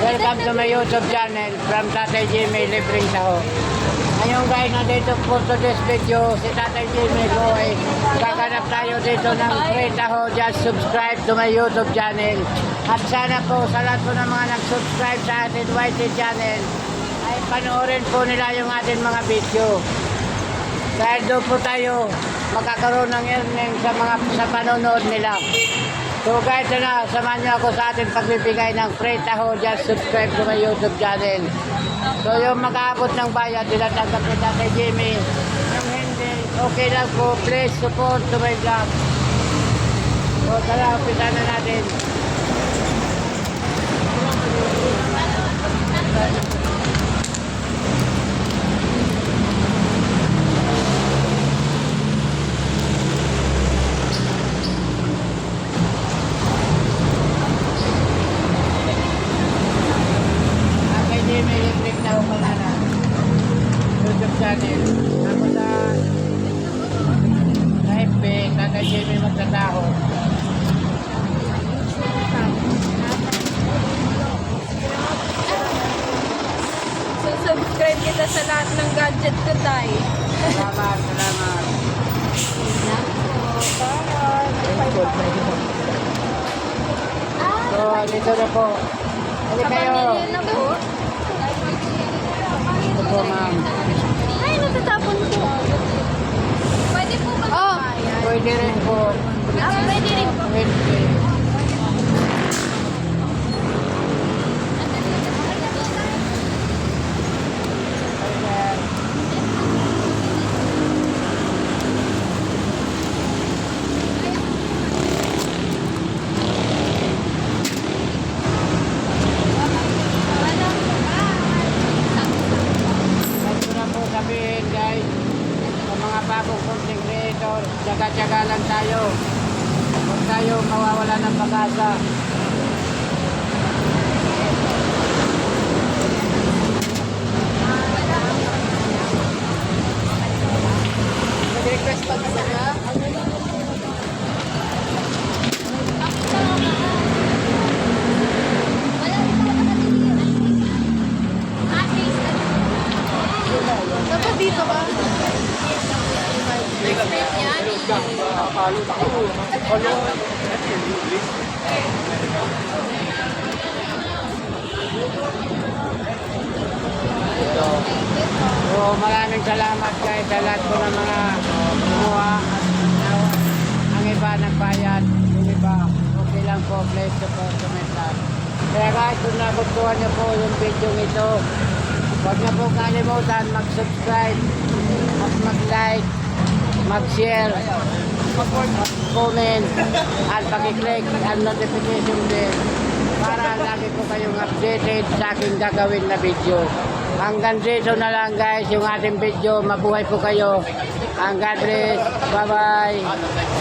Welcome to my YouTube channel from Tatay Jimmy Libreng Taho. Ngayon guys, nandito po to this video si Tatay Jimmy ko ay kaganap tayo dito ng free taho. Just subscribe to my YouTube channel. At sana po sa lahat po ng mga nag-subscribe sa ating YT channel ay panoorin po nila yung ating mga video. Dahil doon po tayo magkakaroon ng earning sa mga sa panonood nila. So guys, na, samahan niyo ako sa ating pagbibigay ng free taho. Just subscribe to my YouTube channel. So yung mag-aabot ng bayad, tinatanggap ni Tatay Jimmy. Yung hindi, okay lang po. Please support to my vlog. So tara, umpisa na natin. Tatay Jimmy, electric na ako na YouTube channel. Ako sa sa FB, Tatay Jimmy magtataho. So, subscribe kita sa lahat ng gadget ko, Tay. Salamat, salamat. So, dito na po. Hali kayo. Kapamilya na po. Ito po, ma'am. Ay, natatapon po. Pwede po ba Oh, bayad? Pwede rin po. Ah, pwede rin po. Pwede. Gusto na po sabihin guys, sa mga bagong content creator, tsaga-tsaga lang tayo. Huwag tayo mawawala ng pag-asa. Nag-request pa ka? Dapat dito ka. Ito. So, maraming salamat guys sa lahat po ng mga kumuha ang iba nagbayad, yung iba okay lang po, please support comment lang. Kaya guys, kung nagustuhan niyo po yung video ito, huwag niyo po kalimutan mag-subscribe, at mag-like, mag-share, mag-comment, at pag-click ang notification bell para lagi po kayong updated sa aking gagawin na video. Hanggang dito na lang guys yung ating video. Mabuhay po kayo. Ang God bless. Bye-bye.